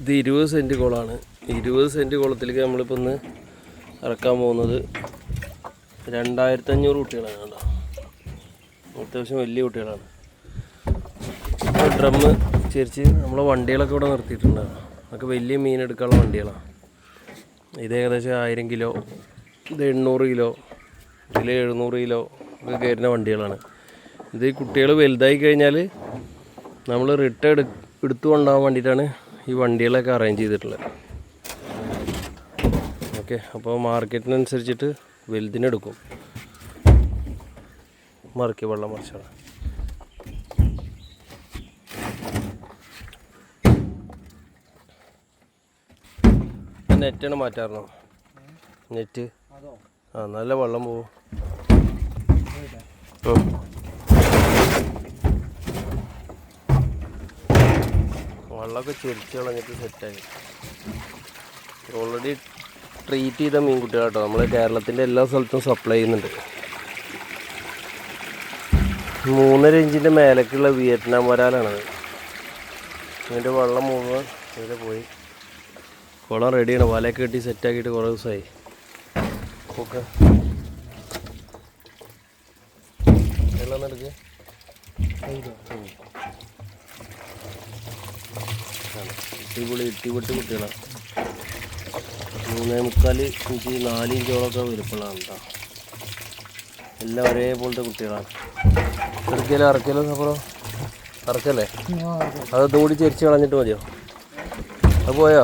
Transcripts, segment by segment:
ഇത് ഇരുപത് സെന്റ് കുളമാണ് ഇരുപത് സെന്റ് കുളത്തിലേക്ക് നമ്മളിപ്പോൾ ഒന്ന് ഇറക്കാൻ പോകുന്നത് രണ്ടായിരത്തി അഞ്ഞൂറ് കുട്ടികളാണ് കേട്ടോ. അത്യാവശ്യം വലിയ കുട്ടികളാണ്. ഡ്രമ്മ് ചേരിച്ച് നമ്മളെ വണ്ടികളൊക്കെ ഇവിടെ നിർത്തിയിട്ടുണ്ട്. അതൊക്കെ വലിയ മീൻ എടുക്കാനുള്ള വണ്ടികളാണ് ഇത് ഏകദേശം ആയിരം കിലോ ഇത് എണ്ണൂറ് കിലോ ഇതിൽ എഴുന്നൂറ് കിലോ ഒക്കെ കയറുന്ന വണ്ടികളാണ്. ഇത് കുട്ടികൾ വലുതായി കഴിഞ്ഞാൽ നമ്മൾ റിട്ടേൺ എടു എടുത്തു കൊണ്ടുപോകാൻ വേണ്ടിയിട്ടാണ് ഈ വണ്ടികളൊക്കെ അറേഞ്ച് ചെയ്തിട്ടുള്ളത് ഓക്കെ അപ്പോൾ മാർക്കറ്റിനനുസരിച്ചിട്ട് വലുതിനെടുക്കും മറക്കി വെള്ളം മറിച്ചാണ്. നെറ്റാണ് മാറ്റാറുണ്ടോ? നെറ്റ്? ആ നല്ല വെള്ളം പോവും. വെള്ളമൊക്കെ ചൊരിച്ച് കളഞ്ഞിട്ട് സെറ്റായി ഓൾറെഡി ട്രീറ്റ് ചെയ്ത മീൻകുട്ടികൾ കേട്ടോ നമ്മൾ കേരളത്തിന്റെ എല്ലാ സ്ഥലത്തും സപ്ലൈ ചെയ്യുന്നുണ്ട്. മൂന്നര ഇഞ്ചിന്റെ മേലക്കുള്ള വിയറ്റ്നാം വരാലാണത്. ഇതിന്റെ വെള്ളം മുഴുവൻ ഇതിൽ പോയി. കുളം റെഡിയാണ് വലയൊക്കെ കെട്ടി സെറ്റാക്കിയിട്ട് കുറേ ദിവസമായി ഓക്കെ. വെള്ളം എടുക്കുക ഇട്ടിപൊളി ഇട്ടിപൊട്ടി കുട്ടികളാണ് മൂന്നേ മുക്കാൽ ഇഞ്ച് നാല് ഇഞ്ചോളൊക്കെ വലുപ്പമുള്ളതാണ് കേട്ടോ എല്ലാം ഒരേപോലത്തെ കുട്ടികളാണ് ഇറക്കിയാലോ ഇറക്കിയാലോ സഫറോ ഇറക്കല്ലേ അത് ദൂടി ചെരിച്ച് കളഞ്ഞിട്ട് മതിയോ? അത് പോയോ?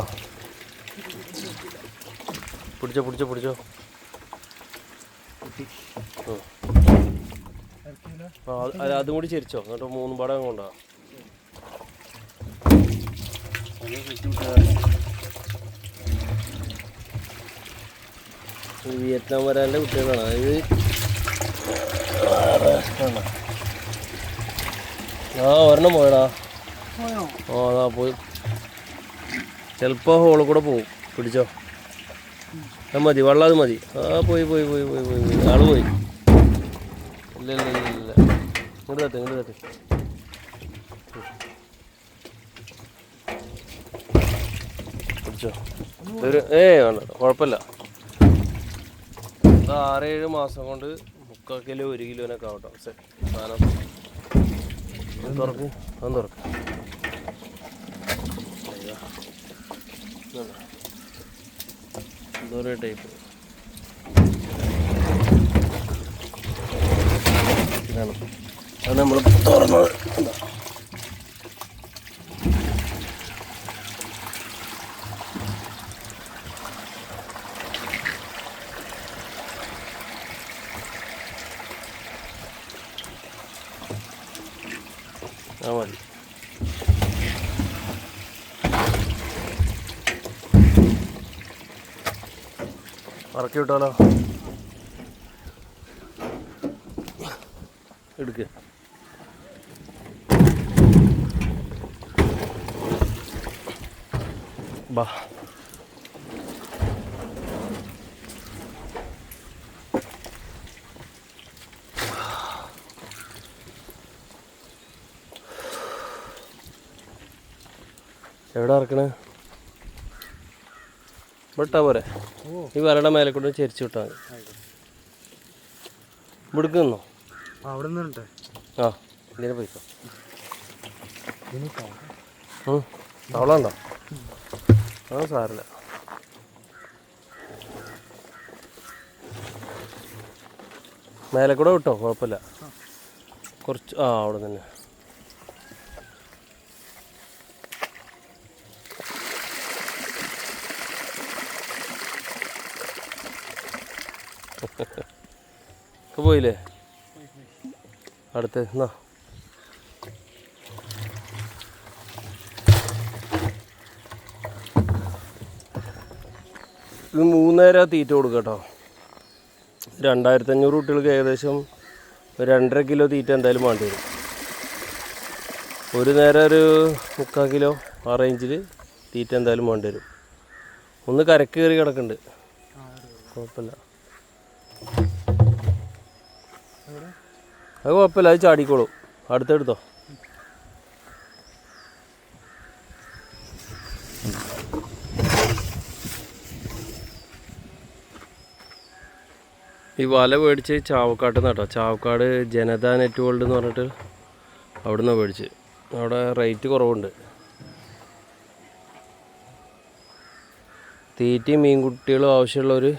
പിടിച്ചോ പിടിച്ചോ പിടിച്ചോ. അത് കൂടി ചെരിച്ചോ? എന്നിട്ട് മൂന്ന് പാടം കൊണ്ടാ? വിയറ്റ്നാം വരാന്റെ കുട്ടികളാണ്. അതായത്? ആ ഒരെണ്ണം പോയടാ. ആ അതാ പോയി. ചിലപ്പോൾ ഹോളിൽ കൂടെ പോവും. പിടിച്ചോ. അത് മതി വെള്ളം അത് മതി. ആ പോയി പോയി പോയി പോയി പോയി പോയി. ആൾ പോയി. ഇല്ല ഇല്ല ഇല്ല ഇല്ല. ഇങ്ങോട്ട് തട്ടെ ഇങ്ങോട്ട് തട്ടെ. പിടിച്ചോ ഒരു ഏ വേണ്ട കുഴപ്പമില്ല. ഇത് ആറേഴ് മാസം കൊണ്ട് മുക്കാൽ കിലോ ഒരു കിലോനൊക്കെ ആവട്ടോ. സാധനം. തുറക്ക് അത് തുറക്ക്. എന്തോരോ ടൈപ്പ്. ഇതാണ്. അത് നമ്മൾ തുറന്നത്. ആ മതി. ഇറക്കി വിട്ടാലോ? എടുക്ക്. ബാ. എവിടെ ഇറക്കണേ? വിട്ടാ പോരെ. ഈ വരയുടെ മേലെ കൂടെ ചെരിച്ചു വിട്ടാ മതി. നിന്നോ? അവിടെ നിന്നിട്ടെ ആ ഇങ്ങനെ പോയിക്കോ. അവളുണ്ടോ ആ സാറില്ല മേലെ കൂടെ വിട്ടോ? കുഴപ്പമില്ല. കുറച്ച് ആ അവിടെ തന്നെ. ഇപ്പൊ പോയില്ലേ? അടുത്ത് എന്നാ? ഇത് മൂന്നേരം തീറ്റ കൊടുക്കുക കേട്ടോ. രണ്ടായിരത്തി അഞ്ഞൂറ് കുട്ടികൾക്ക് ഏകദേശം രണ്ടര കിലോ തീറ്റ എന്തായാലും വേണ്ടി വരും. ഒരു നേരം ഒരു മുക്കാൽ കിലോ ആ റേഞ്ചിൽ തീറ്റ എന്തായാലും വേണ്ടി വരും. ഒന്ന് കരക്ക് കയറി കിടക്കുന്നുണ്ട്. കുഴപ്പമില്ല. അത് കുഴപ്പമില്ല അത് ചാടിക്കോളൂ. അടുത്തെടുത്തോ. ഈ വല മേടിച്ച് ചാവക്കാട്ട് നട്ടോ. ചാവക്കാട് ജനത നെറ്റ് വേൾഡ് എന്ന് പറഞ്ഞിട്ട് അവിടെ നിന്ന് മേടിച്ച്. അവിടെ റേറ്റ് കുറവുണ്ട്. തീറ്റയും മീൻകുട്ടികളും ആവശ്യമുള്ളവർ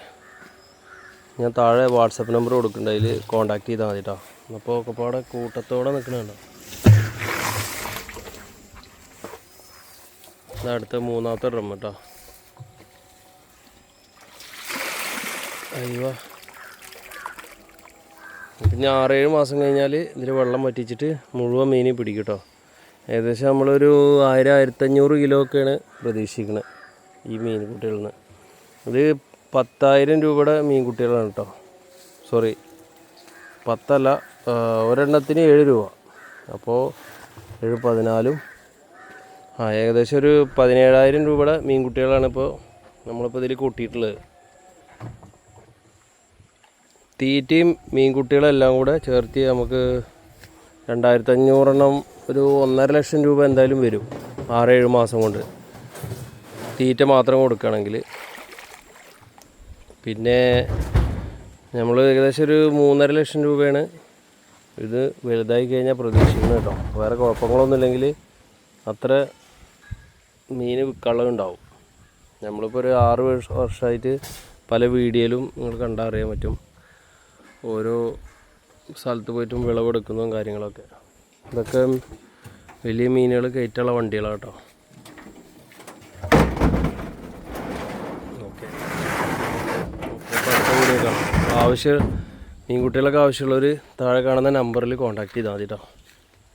ഞാൻ താഴെ വാട്സപ്പ് നമ്പർ കൊടുക്കുന്നുണ്ട് അതിൽ കോണ്ടാക്ട് ചെയ്താൽ മതി കേട്ടോ അപ്പോൾ ഒക്കെ പാടെ കൂട്ടത്തോടെ നിൽക്കണുണ്ടോ അടുത്ത മൂന്നാമത്തെ ഡ്രം കേട്ടോ അയ്യോ. പിന്നെ ആറേഴ് മാസം കഴിഞ്ഞാൽ ഇതിൽ വെള്ളം വറ്റിച്ചിട്ട് മുഴുവൻ മീനി പിടിക്കും കേട്ടോ ഏകദേശം നമ്മളൊരു ആയിരം ആയിരത്തഞ്ഞൂറ് കിലോ ഒക്കെയാണ് പ്രതീക്ഷിക്കുന്നത് ഈ മീൻ കുട്ടികളിൽ നിന്ന് ഇത് പത്തായിരം രൂപയുടെ മീൻകുട്ടികളാണ് കേട്ടോ. സോറി പത്തല്ല ഒരെണ്ണത്തിന് ഏഴ് രൂപ. അപ്പോൾ ഏഴ് പതിനാലും. ആ ഏകദേശം ഒരു പതിനേഴായിരം രൂപയുടെ മീൻകുട്ടികളാണ് ഇപ്പോൾ നമ്മളിപ്പോൾ ഇതിൽ കൂട്ടിയിട്ടുള്ളത്. തീറ്റയും മീൻകുട്ടികളെല്ലാം കൂടെ ചേർത്ത് നമുക്ക് രണ്ടായിരത്തി അഞ്ഞൂറെണ്ണം ഒരു ഒന്നര ലക്ഷം രൂപ എന്തായാലും വരും ആറേഴ് മാസം കൊണ്ട്. തീറ്റ മാത്രം കൊടുക്കുകയാണെങ്കിൽ. പിന്നെ നമ്മൾ ഏകദേശം ഒരു മൂന്നര ലക്ഷം രൂപയാണ് ഇത് വലുതായി കഴിഞ്ഞാൽ പ്രതീക്ഷിക്കുന്നത് കേട്ടോ. വേറെ കുഴപ്പങ്ങളൊന്നുമില്ലെങ്കിൽ അത്ര മീൻ വിൽക്കാനുള്ളതുണ്ടാവും. നമ്മളിപ്പോൾ ഒരു ആറ് വർഷ- വർഷമായിട്ട് പല വീഡിയോയിലും നിങ്ങൾ കണ്ടാൽ അറിയാൻ പറ്റും. ഓരോ സ്ഥലത്ത് പോയിട്ടും വിളവെടുക്കുന്നതും കാര്യങ്ങളൊക്കെ. ഇതൊക്കെ വലിയ മീനുകൾ കയറ്റുള്ള വണ്ടികളാണ് കേട്ടോ ഓക്കെ ആവശ്യം മീൻകുട്ടികളൊക്കെ ആവശ്യമുള്ളവർ താഴെ കാണുന്ന നമ്പറിൽ കോൺടാക്ട് ചെയ്താൽ മതി കേട്ടോ